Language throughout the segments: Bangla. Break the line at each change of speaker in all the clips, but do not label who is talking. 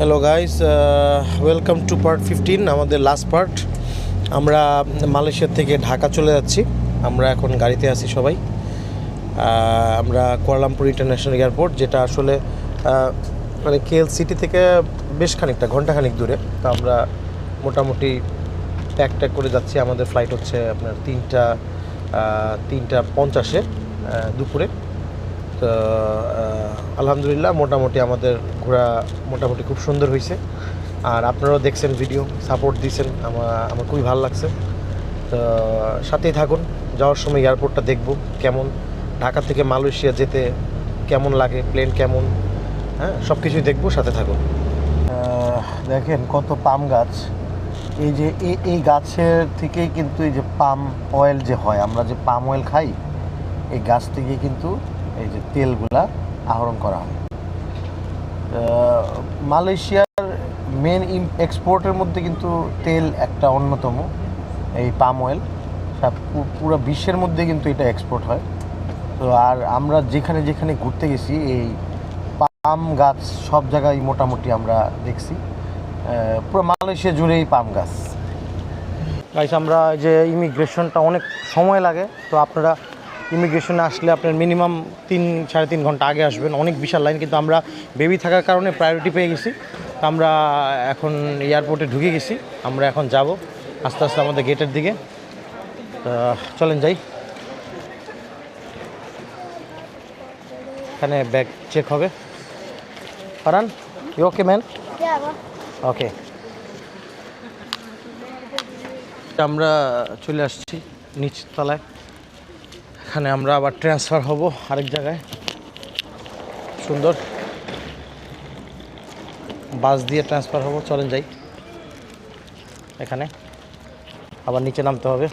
Hello guys welcome to part fifteen আমাদের লাস্ট পার্ট আমরা মালয়েশিয়া থেকে ঢাকা চলে যাচ্ছি। আমরা এখন গাড়িতে আছি সবাই। আমরা কোয়ালামপুর ইন্টারন্যাশনাল এয়ারপোর্ট, যেটা আসলে মানে কেএল সিটি থেকে বেশ খানিকটা, ঘন্টাখানিক দূরে। তো আমরা মোটামুটি প্যাক ট্যাক করে যাচ্ছি। আমাদের ফ্লাইট হচ্ছে আপনার তিনটা তিনটা পঞ্চাশে দুপুরে। তো আলহামদুলিল্লাহ মোটামুটি আমাদের ঘোরা মোটামুটি খুব সুন্দর হয়েছে। আর আপনারাও দেখছেন ভিডিও সাপোর্ট দিয়েছেন আমার আমার খুবই ভালো লাগছে। তো, সাথেই থাকুন, যাওয়ার সময় এয়ারপোর্টটা দেখব কেমন, ঢাকা থেকে মালয়েশিয়া যেতে কেমন লাগে প্লেন কেমন হ্যাঁ সব কিছুই দেখব, সাথে থাকুন। দেখেন কত পাম গাছ। এই যে, এই এই গাছের থেকেই কিন্তু এই যে পাম অয়েল যে হয়, আমরা যে পাম অয়েল খাই, এই গাছ থেকে কিন্তু এই যে তেলগুলা আহরণ করা হয়। মালয়েশিয়ার মেন এক্সপোর্টের মধ্যে কিন্তু তেল একটা অন্যতম, এই পাম অয়েল পুরো বিশ্বের মধ্যে কিন্তু এটা এক্সপোর্ট হয়। তো আর আমরা যেখানে যেখানে ঘুরতে গেছি, এই পাম গাছ সব জায়গায় মোটামুটি আমরা দেখছি। পুরো মালয়েশিয়া জুড়েই পাম গাছ। গাইস আমরা যে ইমিগ্রেশনটা অনেক সময় লাগে, তো আপনারা ইমিগ্রেশনে আসলে আপনার মিনিমাম তিন সাড়ে তিন ঘণ্টা আগে আসবেন। অনেক বিশাল লাইন কিন্তু আমরা বেবি থাকার কারণে প্রায়োরিটি পেয়ে গেছি। তো আমরা এখন এয়ারপোর্টে ঢুকে গেছি। আমরা এখন যাব আস্তে আস্তে আমাদের গেটের দিকে। চলেন যাই। এখানে ব্যাগ চেক হবে। পারান ইউ ওকে ম্যান ওকে আমরা চলে আসছি নিচ তলায় এখানে আমরা আবার ট্রান্সফার হব আরেক জায়গায়। সুন্দর। বাস দিয়ে ট্রান্সফার হব, চলেন যাই। এখানে। আবার নিচে নামতে হবে।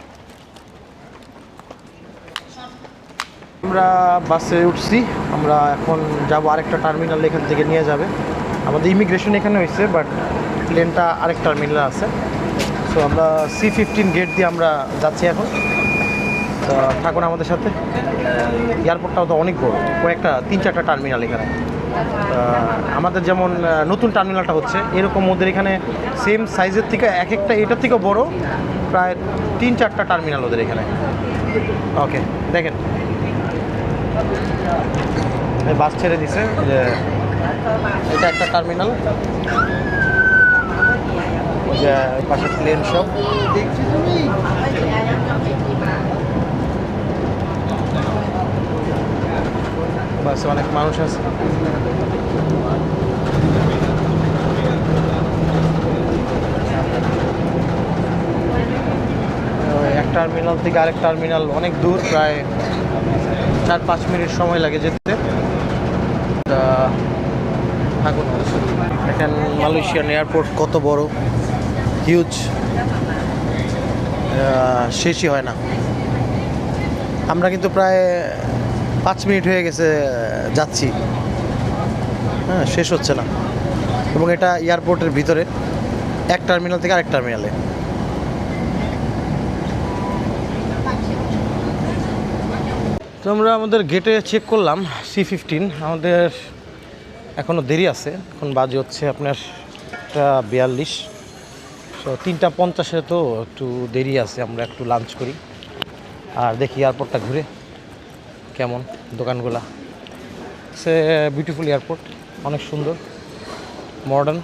আমরা বাসে উঠছি। আমরা এখন যাব আরেকটা টার্মিনাল এখান থেকে নিয়ে যাবে। আমাদের ইমিগ্রেশন এখানে হয়েছে বাট প্লেনটা আরেক টার্মিনাল আছে। সো আমরা সি ফিফটিন গেট দিয়ে আমরা যাচ্ছি এখন। থাকুন আমাদের সাথে। এয়ারপোর্টটাও তো অনেক বড়, কয়েকটা, তিন চারটা টার্মিনাল এখানে। আমাদের যেমন নতুন টার্মিনালটা হচ্ছে, এরকম ওদের এখানে সেম সাইজের থেকে এক একটা এটার থেকেও বড়, প্রায় তিন চারটা টার্মিনাল ওদের এখানে। ওকে দেখেন। বাস ছেড়ে দিছে যে এটা একটা টার্মিনাল। ওই যে পাশে প্লেন সব। বাসে অনেক মানুষ আছে। এক টার্মিনাল থেকে আরেক টার্মিনাল অনেক দূর, প্রায় চার পাঁচ মিনিট সময় লাগে যেতে। থাকুন। দেখেন মালয়েশিয়ান এয়ারপোর্ট কত বড়, হিউজ। শেষই হয় না। আমরা কিন্তু প্রায় পাঁচ মিনিট হয়ে গেছে যাচ্ছি। হ্যাঁ শেষ হচ্ছে না। এবং এটা এয়ারপোর্টের ভিতরে, এক টার্মিনাল থেকে আরেক টার্মিনালে। তো আমরা আমাদের গেটে চেক করলাম সি ফিফটিন আমাদের এখনও দেরি আছে, এখন বাজে হচ্ছে আপনার বিয়াল্লিশ। তো তিনটা পঞ্চাশে তো একটু দেরি আছে, আমরা একটু লাঞ্চ করি। আর দেখি এয়ারপোর্টটা ঘুরে। কেমন দোকানগুলা? সে বিউটিফুল এয়ারপোর্ট অনেক সুন্দর মডার্ন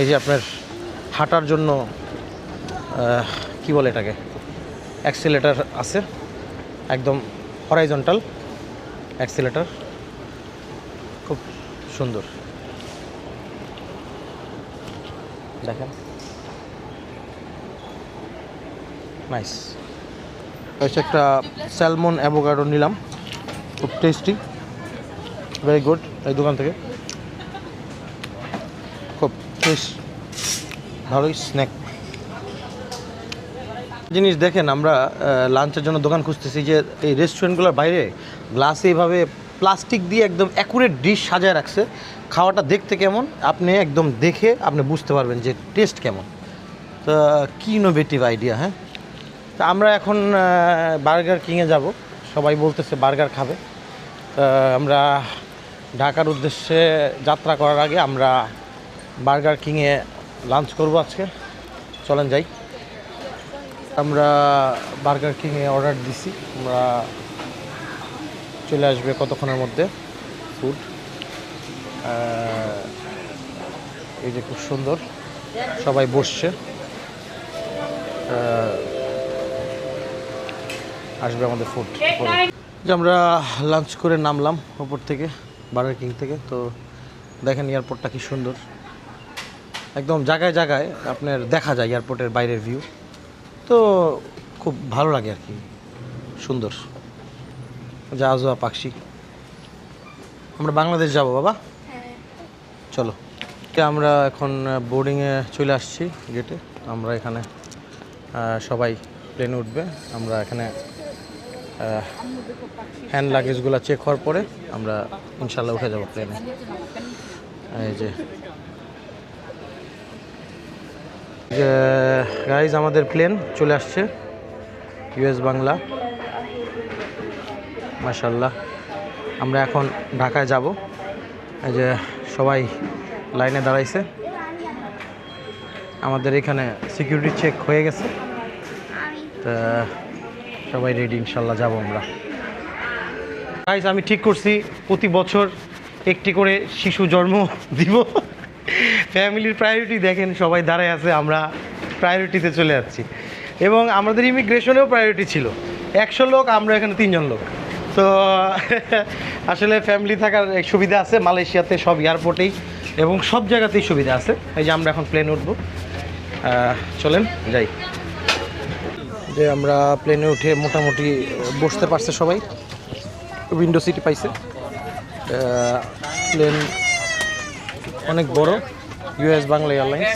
এই যে আপনার হাঁটার জন্য কি বলে এটাকে? অ্যাক্সিলেটার আছে, একদম হরাইজন্টাল অ্যাক্সিলেটার খুব সুন্দর। দেখেন। নাইস হচ্ছে একটা স্যালমন অ্যাভোকাডো নিলাম। খুব টেস্টি ভেরি গুড এই দোকান থেকে। খুব টেস্ট ভালোই স্ন্যাক জিনিস দেখেন, আমরা লাঞ্চের জন্য দোকান খুঁজতেছি যে এই রেস্টুরেন্টগুলোর বাইরে গ্লাসে এইভাবে প্লাস্টিক দিয়ে একদম অ্যাকুরেট ডিশ সাজায় রাখছে। খাওয়াটা দেখতে কেমন, আপনি একদম দেখে আপনি বুঝতে পারবেন যে টেস্ট কেমন। তো, কী ইনোভেটিভ আইডিয়া হ্যাঁ? তা আমরা এখন বার্গার কিংয়ে যাব। সবাই বলতেছে বার্গার খাবে। আমরা ঢাকার উদ্দেশ্যে যাত্রা করার আগে আমরা বার্গার কিংয়ে লাঞ্চ করব আজকে। চলেন যাই। আমরা বার্গার কিংয়ে অর্ডার দিছি। আমরা চলে আসবে কতক্ষণের মধ্যে? ফুড এই যে খুব সুন্দর। সবাই বসছে। আসবে আমাদের ফুড যে আমরা লাঞ্চ করে নামলাম ওপর থেকে বার্গার কিং থেকে। তো দেখেন এয়ারপোর্টটা কি সুন্দর। একদম জায়গায় জায়গায় আপনার দেখা যায় এয়ারপোর্টের বাইরের ভিউ তো খুব ভালো লাগে আর কি। সুন্দর। যাওয়া পাখি। আমরা বাংলাদেশ যাব বাবা। চলো। কে আমরা এখন বোর্ডিংয়ে চলে আসছি গেটে আমরা এখানে সবাই প্লেনে উঠবে। আমরা এখানে হ্যান্ড লাগেজগুলো চেক হওয়ার পরে আমরা ইনশাল্লাহ উঠে যাব প্লেনে এই যে। গাইজ আমাদের প্লেন চলে আসছে ইউএস বাংলা। মাশাল্লাহ আমরা এখন ঢাকায় যাব। এই যে, সবাই লাইনে দাঁড়াইছে। আমাদের এখানে সিকিউরিটি চেক হয়ে গেছে। তা সবাই রেডি ইনশাল্লাহ যাব আমরা। গাইজ আমি ঠিক করছি, প্রতি বছর একটি করে শিশু জন্ম দিব। ফ্যামিলির প্রায়োরিটি দেখেন, সবাই দাঁড়ায় আছে, আমরা প্রায়োরিটিতে চলে যাচ্ছি। এবং আমাদের ইমিগ্রেশনেও প্রায়োরিটি ছিল। একশো লোক, আমরা এখানে তিনজন লোক। তো, আসলে ফ্যামিলি থাকার সুবিধা আছে, মালয়েশিয়াতে সব এয়ারপোর্টেই এবং সব জায়গাতেই সুবিধা আছে। এই যে আমরা এখন প্লেন উঠবো। চলেন, যাই। যে আমরা প্লেনে উঠে মোটামুটি বসতে পারছে সবাই উইন্ডো সিটি পাইছে প্লেন অনেক বড় US Bangla airlines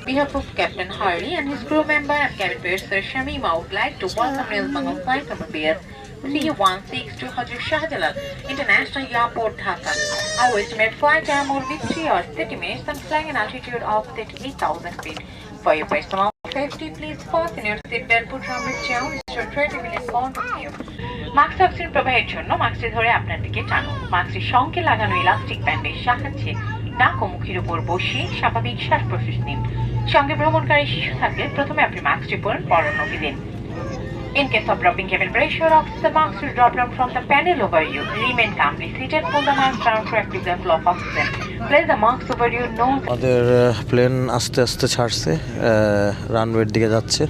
On behalf of Captain Harley and his crew member and cabin purser Shamima would like to welcome Rail Bengal flight number BS 316 to Shahjalal International Airport, Dhaka. Our estimate flight time will be 3 hours 30 minutes and flying an altitude of 38,000 feet. For your personal safety, please fasten your seatbelt, put on your chair, Mr. Treaty will inform you. Mask oxygen প্রবাহের জন্য মাস্কটি ধরে আপনার দিকে টানুন মাস্কটির সঙ্গে লাগানো ইলাস্টিক ব্যান্ডের সাহায্যে নাক ও মুখের উপর বসিয়ে স্বাভাবিক শ্বাস প্রশ্বাস নিন সঙ্গে ভ্রমণকারী শিশু থাকলে প্রথমে আপনি মাস্কটি পরেন পর অন্যকে দিন In case of dropping cabin pressure, oxygen the mask will drop down from the panel over you. Remain calmly seated, pull the mask down to active the flow of oxygen. Place the mask over your nose
আমাদের প্লেন আস্তে আস্তে ছাড়ছে রানওয়ের দিকে যাচ্ছে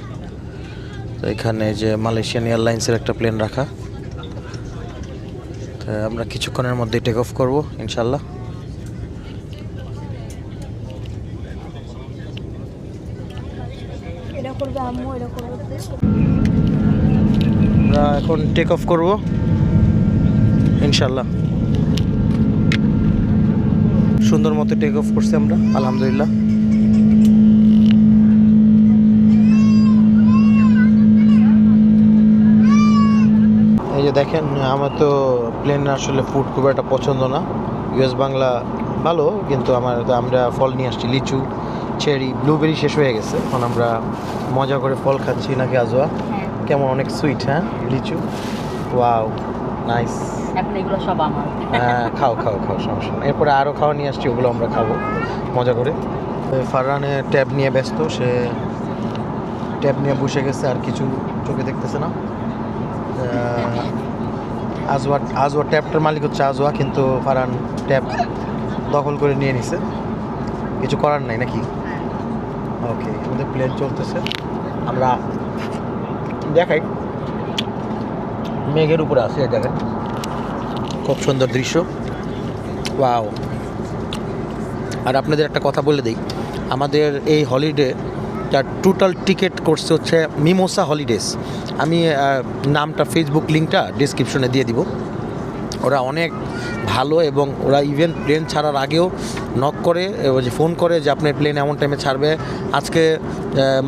তো এখানে যে মালয়েশিয়ান এয়ারলাইন্সের একটা প্লেন রাখা তো আমরা কিছুক্ষণের মধ্যে টেক অফ করব ইনশাল্লাহ
এটা করবে আম্মু এটা করবে
আমরা এখন টেক অফ করব। ইনশাল্লাহ সুন্দর মতো টেক অফ করছি আমরা, আলহামদুলিল্লাহ। এই যে দেখেন, আমার তো প্লেন আসলে ফুড খুব একটা পছন্দ না। ইউএস বাংলা ভালো, কিন্তু আমার আমরা ফল নিয়ে আসছি, লিচু চেরি ব্লুবেরি শেষ হয়ে গেছে। এখন আমরা মজা করে ফল খাচ্ছি নাকি আজোয়া? কেমন? অনেক সুইট হ্যাঁ? লিচু? ওয়াও নাইস
এখন এগুলো সব আমার।
হ্যাঁ খাও খাও খাও সমস্যা এরপরে আরও খাওয়া নিয়ে আসছি ওগুলো আমরা খাব। মজা করে। ফারহানে ট্যাব নিয়ে ব্যস্ত সে ট্যাব নিয়ে বসে গেছে আর কিছু চোখে দেখতেছে না। আজওয়া আজওয়া ট্যাবটার মালিক হচ্ছে আজওয়া কিন্তু ফারহান ট্যাব দখল করে নিয়ে নিছে। কিছু করার নাই নাকি? ওকে আমাদের প্লেন চলতেছে। আমরা দেখাই। মেঘের উপরে আছে দেখেন। খুব সুন্দর দৃশ্য। ওয়াও। আর আপনাদের একটা কথা বলে দিই, আমাদের এই হলিডে যার টোটাল টিকিট করছে হচ্ছে মিমোসা হলিডেজ আমি নামটা ফেসবুক লিঙ্কটা ডিসক্রিপশনে দিয়ে দিব। ওরা অনেক ভালো এবং ওরা ইভেন প্লেন ছাড়ার আগেও নক করে যে ফোন করে যে আপনার প্লেন এমন টাইমে ছাড়বে। আজকে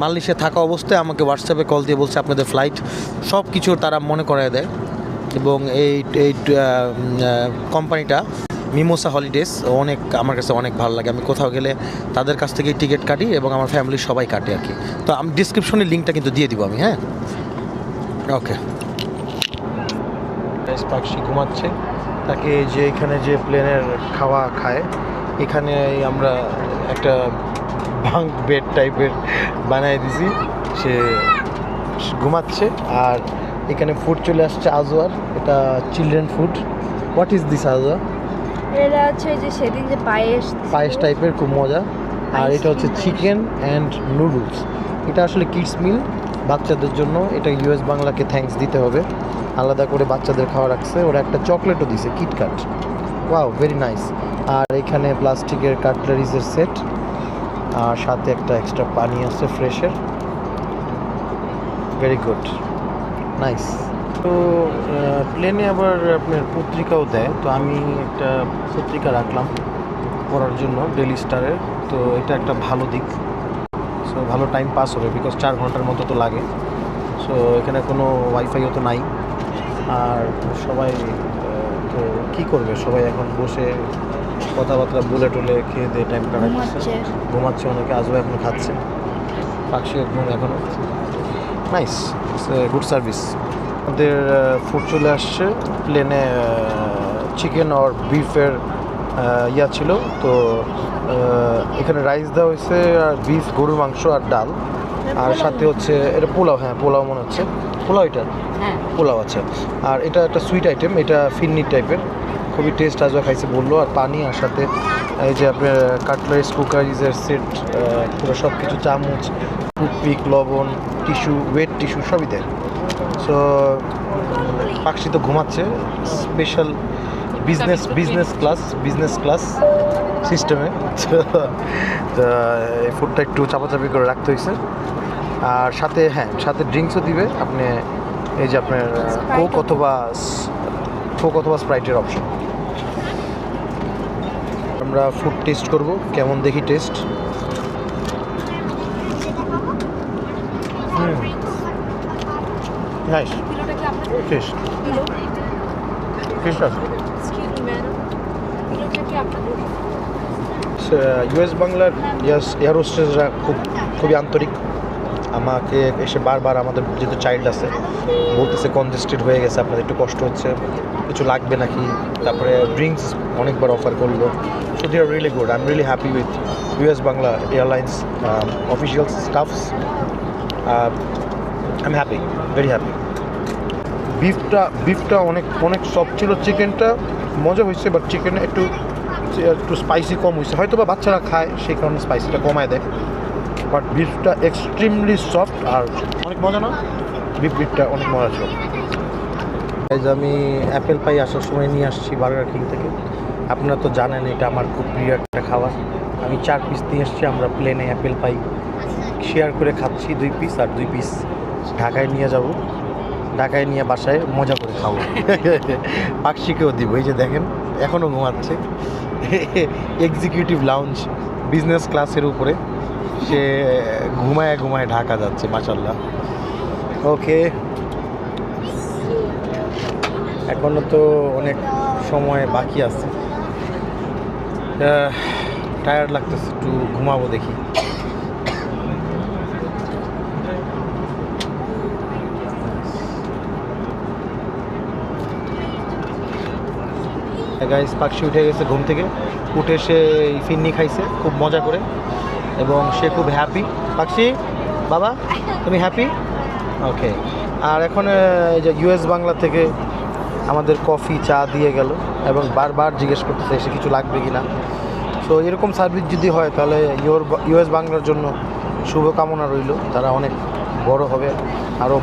মালয়েশিয়া থাকা অবস্থায় আমাকে হোয়াটসঅ্যাপে কল দিয়ে বলছে আপনাদের ফ্লাইট সব কিছু তারা মনে করায় দেয় এবং এই এই কোম্পানিটা মিমোসা হলিডেজ অনেক, আমার কাছে অনেক ভালো লাগে। আমি কোথাও গেলে তাদের কাছ থেকেই টিকিট কাটি এবং আমার ফ্যামিলির সবাই কাটে আর কি। তো আমি ডিসক্রিপশনে লিঙ্কটা কিন্তু দিয়ে দিব আমি হ্যাঁ? ওকে পাখি ঘুমাচ্ছে। তাকে যে এখানে যে প্লেনের খাওয়া খায় এখানে আমরা একটা বাঙ্ক বেড টাইপের বানাই দিছি। সে ঘুমাচ্ছে আর এখানে ফুড চলে আসছে আজওয়ার। এটা children food what is this Ajwa?
এটা হচ্ছে যে সেদিন যে পায়েস
পায়েস টাইপের খুব মজা। আর এটা হচ্ছে চিকেন অ্যান্ড নুডলস এটা আসলে কিডস মিল বাচ্চাদের জন্য এটা ইউএস বাংলাকে থ্যাঙ্কস দিতে হবে। আলাদা করে বাচ্চাদের খাওয়া রাখছে। ওরা একটা চকলেটও দিছে কিটকাট ওয়াও ভেরি নাইস আর এখানে প্লাস্টিকের কাটলারিজের সেট আর সাথে একটা এক্সট্রা পানি আছে ফ্রেশের ভেরি গুড নাইস তো প্লেনে আবার আপনার পত্রিকাও দেয়। তো আমি একটা পত্রিকা রাখলাম পড়ার জন্য ডেলি স্টারের তো এটা একটা ভালো দিক। ভালো টাইম পাস হবে বিকজ চার ঘণ্টার মতো তো লাগে। সো এখানে কোনো ওয়াইফাইও তো নাই। আর সবাই তো কী করবে? সবাই এখন বসে কথাবার্তা বলে টলে খেয়ে দিয়ে টাইম কাটাচ্ছে।
ঘুমাচ্ছে।
অনেকে আজও এখন খাচ্ছে। পাখিও ঘুম এখনও নাইস গুড সার্ভিস আমাদের ফুড চলে আসছে। প্লেনে চিকেন আর বিফের ইয়া ছিল তো এখানে রাইস দেওয়া হয়েছে আর বিফ গরুর মাংস আর ডাল। আর সাথে হচ্ছে এটা পোলাও হ্যাঁ পোলাও মনে হচ্ছে। পোলাও এটা?
হ্যাঁ।
পোলাও আছে আর এটা একটা সুইট আইটেম এটা ফিন্নি টাইপের খুবই টেস্ট আজও খাইছে বলল। আর পানি আর সাথে এই যে আপনার কাটলারিস কুকারিজের সেট পুরো সব কিছু চামচ টুথপিক লবণ টিস্যু ওয়েট টিস্যু সবই দেয়। সো পাখি তো ঘুমাচ্ছে। Special business business class business class সিস্টেমে তো এই ফুডটা একটু চাপাচাপি করে রাখতে হয়েছে আর সাথে হ্যাঁ সাথে ড্রিঙ্কসও দিবে। আপনি এই যে আপনার কোক অথবা কোক অথবা স্প্রাইটের অপশন আমরা ফুড টেস্ট করব। কেমন দেখি টেস্ট নাইস টেস্ট টেস্ট আছে। ইউএস বাংলার এয়ার হোস্টেসরা খুব, খুবই আন্তরিক। আমাকে এসে বারবার আমাদের যেহেতু চাইল্ড আছে, বলতেছে কনজেস্টেড হয়ে গেছে, আপনাদের একটু কষ্ট হচ্ছে, কিছু লাগবে নাকি? তারপরে ড্রিঙ্কস অনেকবার অফার করল। So they are really good I am really happy with US Bangla airlines official staffs I am happy very happy বিফটা বিফটা অনেক অনেক সফট ছিল চিকেনটা মজা হয়েছে বাট চিকেনে একটু একটু স্পাইসি কম হয়েছে। হয়তো বা বাচ্চারা খায় সেই কারণে স্পাইসিটা কমায় দেয়। বাট বিফটা এক্সট্রিমলি সফট আর অনেক মজা না? বিফ বিফটা অনেক মজা ছিল। এই যে আমি অ্যাপেল পাই আসার সময় নিয়ে আসছি বার্গার কিং থেকে। আপনারা তো জানেন এটা আমার খুব প্রিয় একটা খাবার। আমি চার পিস নিয়ে এসেছি আমরা প্লেনে অ্যাপেল পাই শেয়ার করে খাচ্ছি দুই পিস আর দুই পিস ঢাকায় নিয়ে যাব। ঢাকায় নিয়ে বাসায় মজা করে খাব। পাকশিকেও দিব এই যে দেখেন এখনও ঘুমাচ্ছে। এক্সিকিউটিভ লাউঞ্জ বিজনেস ক্লাসের উপরে। সে ঘুমায় ঘুমায় ঢাকা যাচ্ছে মাসাল্লাহ ওকে। এখনও তো অনেক সময় বাকি আছে। টায়ার্ড লাগতেছে, একটু ঘুমাবো দেখি। গাইস পাখি উঠে গেছে ঘুম থেকে। উঠে সে ফিন্নি খাইছে, খুব মজা করে। এবং সে খুব হ্যাপি পাখি বাবা, তুমি হ্যাপি ওকে আর এখন যে ইউএস বাংলা থেকে আমাদের কফি চা দিয়ে গেল এবং বারবার জিজ্ঞেস করতেছে এসে কিছু লাগবে কি না তো এরকম সার্ভিস যদি হয়, তাহলে ইউর ইউএস বাংলার জন্য শুভকামনা রইল। তারা অনেক বড় হবে আরও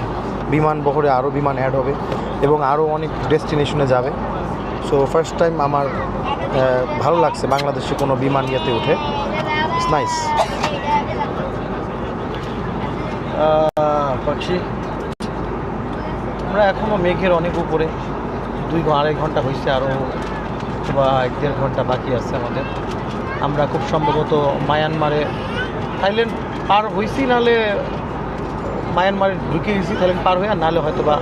বিমান বহরে আরও বিমান অ্যাড হবে এবং আরও অনেক ডেস্টিনেশনে যাবে। সো ফার্স্ট টাইম আমার ভালো লাগছে বাংলাদেশে কোনো বিমান ইয়েতে উঠে। ইটস নাইস পাখি। আমরা এখনও মেঘের অনেক উপরে। দুই আড়াই ঘণ্টা হয়েছে আরও বা এক দেড় ঘণ্টা বাকি আছে আমাদের। আমরা খুব সম্ভবত মায়ানমারে, থাইল্যান্ড পার হয়েছি নাহলে মায়ানমারে ঢুকে গেছি, থাইল্যান্ড পার হয়ে আর নাহলে হয়তো বা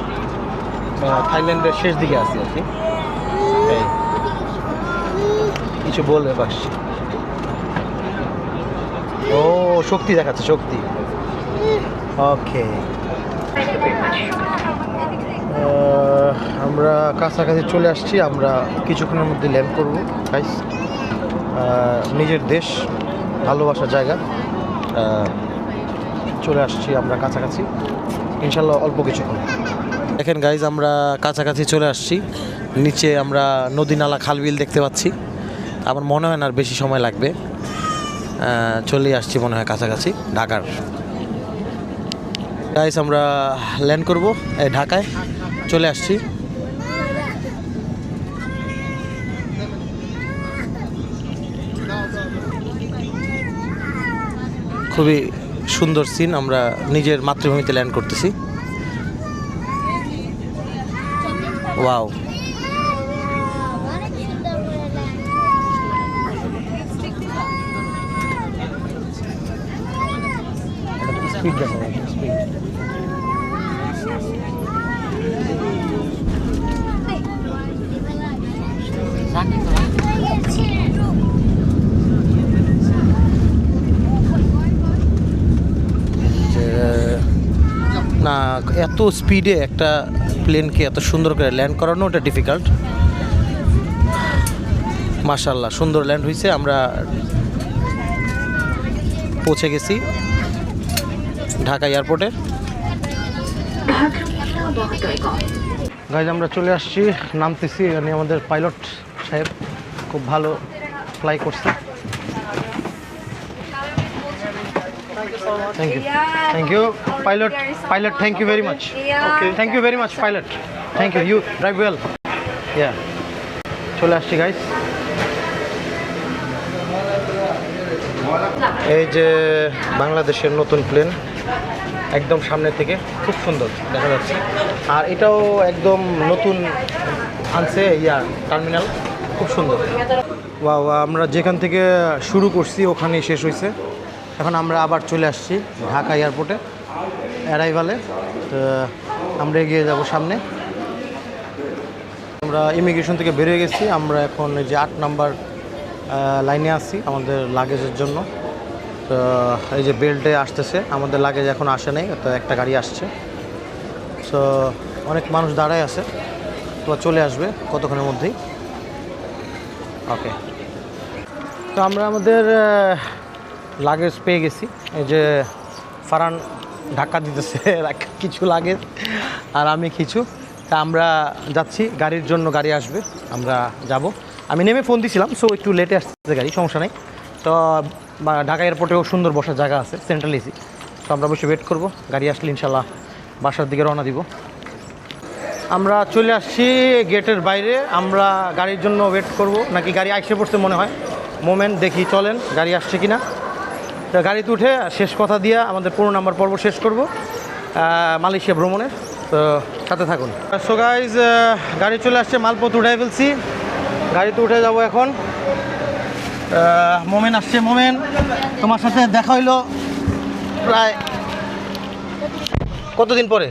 থাইল্যান্ডের শেষ দিকে আছি আর কি। কিছু বলবে বাস। ও, শক্তি দেখাচ্ছে, শক্তি। ওকে। আমরা কাছাকাছি চলে আসছি, আমরা কিছুক্ষণের মধ্যে ল্যাম্প করব গাইস নিজের দেশ, ভালোবাসার জায়গা। চলে আসছি আমরা কাছাকাছি। ইনশাল্লাহ অল্প কিছুক্ষণ। দেখেন গাইজ আমরা কাছাকাছি চলে আসছি। নিচে আমরা নদী নালা খালবিল দেখতে পাচ্ছি। আমার মনে হয় না আর বেশি সময় লাগবে। চলেই আসছি মনে হয় কাছাকাছি, ঢাকার। গাইস আমরা ল্যান্ড করব, এই ঢাকায় চলে আসছি। খুবই সুন্দর সিন আমরা নিজের মাতৃভূমিতে ল্যান্ড করতেছি। ওয়াও স্পিড দেখো যে, না, এত স্পিডে একটা প্লেনকে এত সুন্দর করে ল্যান্ড করানো, ওটা ডিফিকাল্ট মাশাল্লাহ সুন্দর ল্যান্ড হয়েছে আমরা পৌঁছে গেছি। ঢাকা এয়ারপোর্টে। গাইজ আমরা চলে আসছি নামতেছি মানে আমাদের পাইলট সাহেব। খুব ভালো ফ্লাই করছে। Thank you thank you pilot pilot thank you very much okay thank you very much pilot thank you you drive well yeah চলে আসছি গাইস এই যে বাংলাদেশের নতুন প্লেন একদম সামনে থেকে খুব সুন্দর দেখা যাচ্ছে। আর এটাও একদম নতুন আনছে ইয়া, টার্মিনাল। খুব সুন্দর। ওয়া আমরা যেখান থেকে শুরু করছি ওখানেই শেষ হয়েছে। এখন আমরা আবার চলে আসছি ঢাকা এয়ারপোর্টে অ্যারাইভালে তো, আমরা এগিয়ে যাব সামনে। আমরা ইমিগ্রেশন থেকে বেরিয়ে গেছি। আমরা এখন যে আট নাম্বার লাইনে আছি আমাদের লাগেজের জন্য। তো এই যে বেল্টে আসতেছে, আমাদের লাগেজ এখন আসে নাই, তো একটা গাড়ি আসছে। সো অনেক মানুষ দাঁড়ায় আছে তো চলে আসবে কতক্ষণের মধ্যেই। ওকে তো আমরা আমাদের লাগেজ পেয়ে গেছি। এই যে ফারান ধাক্কা দিতেছে, কিছু লাগেজ আর আমি কিছু। তা আমরা যাচ্ছি, গাড়ির জন্য গাড়ি আসবে, আমরা যাব। আমি নেমে ফোন দিছিলাম সো একটু লেটে আসতেছে গাড়ি, সমস্যা নেই। তো বা- ঢাকা এয়ারপোর্টেও সুন্দর বসার জায়গা আছে সেন্ট্রাল এসি তো আমরা বসে ওয়েট করব, গাড়ি আসলে ইনশাল্লাহ বাসার দিকে রওনা দিব। আমরা চলে আসছি গেটের বাইরে, আমরা গাড়ির জন্য ওয়েট করব। নাকি গাড়ি আইসে পড়ছে মনে হয়। মোমেন্ট দেখি চলেন, গাড়ি আসছে কি না তো গাড়িতে উঠে শেষ কথা দিয়ে আমাদের পনেরো নাম্বার পর্ব শেষ করব মালয়েশিয়া ভ্রমণের। তো সাথে থাকুন। সো গাইজ গাড়ি চলে আসছে, মালপত্র উঠাই ফেলছি। গাড়িতে উঠে যাব এখন। মোমেন আসছে মোমেন। তোমার সাথে দেখা হইল প্রায় কতদিন পরে?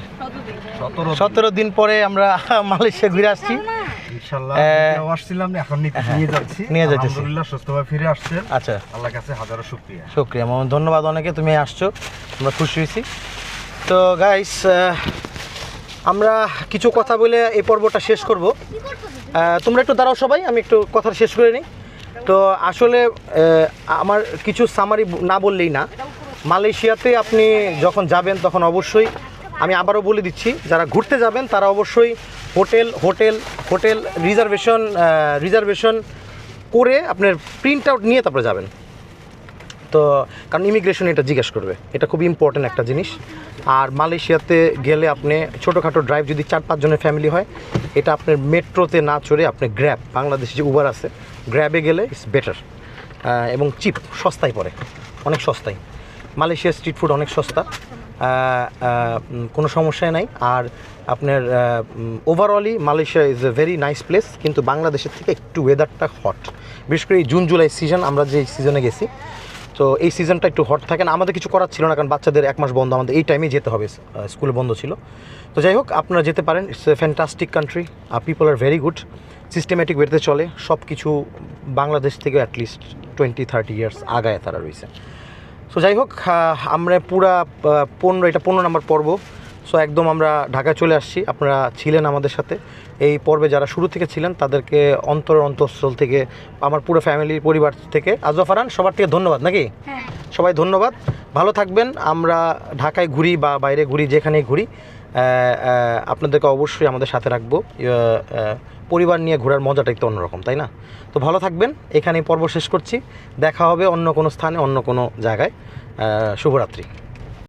সতেরো দিন। পরে আমরা মালয়েশিয়া ঘুরে আসছি।
নিয়ে যাচ্ছি। সুস্থভাবে ফিরে আসছেন
আচ্ছা।
আল্লাহর কাছে হাজারো শুকরিয়া।
ধন্যবাদ অনেকে তুমি আসছো আমরা খুশি হয়েছি। তো গাইস আমরা কিছু কথা বলে এই পর্বটা শেষ করব। তোমরা একটু দাঁড়াও সবাই আমি একটু কথা শেষ করে নিই। তো আসলে আমার কিছু সামারি না বললেই না। মালয়েশিয়াতে আপনি যখন যাবেন, তখন অবশ্যই আমি আবারও বলে দিচ্ছি, যারা ঘুরতে যাবেন, তারা অবশ্যই hotel hotel hotel reservation reservation করে আপনার প্রিন্ট আউট নিয়ে তারপরে যাবেন। তো, কারণ ইমিগ্রেশন এটা জিজ্ঞেস করবে। এটা খুব ইম্পর্টেন্ট একটা জিনিস। আর মালয়েশিয়াতে গেলে আপনি ছোটোখাটো ড্রাইভ যদি চার পাঁচজনের ফ্যামিলি হয়, এটা আপনার মেট্রোতে না চড়ে আপনি গ্র্যাব বাংলাদেশে যে উবার আছে গ্র্যাবে গেলে ইটস বেটার এবং চিপ সস্তায় পড়ে। অনেক সস্তায়। মালয়েশিয়ার স্ট্রিট ফুড অনেক সস্তা। কোনো সমস্যাই নাই। আর আপনার ওভারঅলই Malaysia is a very nice place কিন্তু বাংলাদেশের থেকে একটু ওয়েদারটা হট বিশেষ করে জুন, জুলাই সিজন আমরা যে সিজনে গেছি তো এই সিজনটা একটু হট থাকে না, আমাদের কিছু করার ছিল না, কারণ বাচ্চাদের এক মাস বন্ধ, আমাদের এই টাইমেই যেতে হবে স্কুলে বন্ধ ছিল। তো যাই হোক, আপনারা যেতে পারেন ইটস এ ফ্যান্টাস্টিক কান্ট্রি আর পিপল আর ভেরি গুড সিস্টেমেটিক ওয়েতে চলে সব কিছু বাংলাদেশ থেকে অ্যাটলিস্ট টোয়েন্টি থার্টি ইয়ার্স আগায় তারা রয়েছে। সো যাই হোক আমরা পুরা পনেরো, এটা পনেরো নম্বর পর্ব সো একদম আমরা ঢাকায় চলে আসছি, আপনারা ছিলেন আমাদের সাথে। এই পর্বে যারা শুরু থেকে ছিলেন তাদেরকে অন্তর অন্তঃস্থল থেকে আমার পুরো ফ্যামিলির পরিবার থেকে আজফারান সবার থেকে ধন্যবাদ নাকি?
হ্যাঁ।
সবাই ধন্যবাদ। ভালো থাকবেন। আমরা ঢাকায় ঘুরি বা বাইরে ঘুরি যেখানেই ঘুরি আপনাদেরকে অবশ্যই আমাদের সাথে রাখব। পরিবার নিয়ে ঘোরার মজাটা একটু অন্যরকম তাই না? তো ভালো থাকবেন। এখানেই পর্ব শেষ করছি। দেখা হবে অন্য কোনো স্থানে অন্য কোনো জায়গায়। শুভরাত্রি।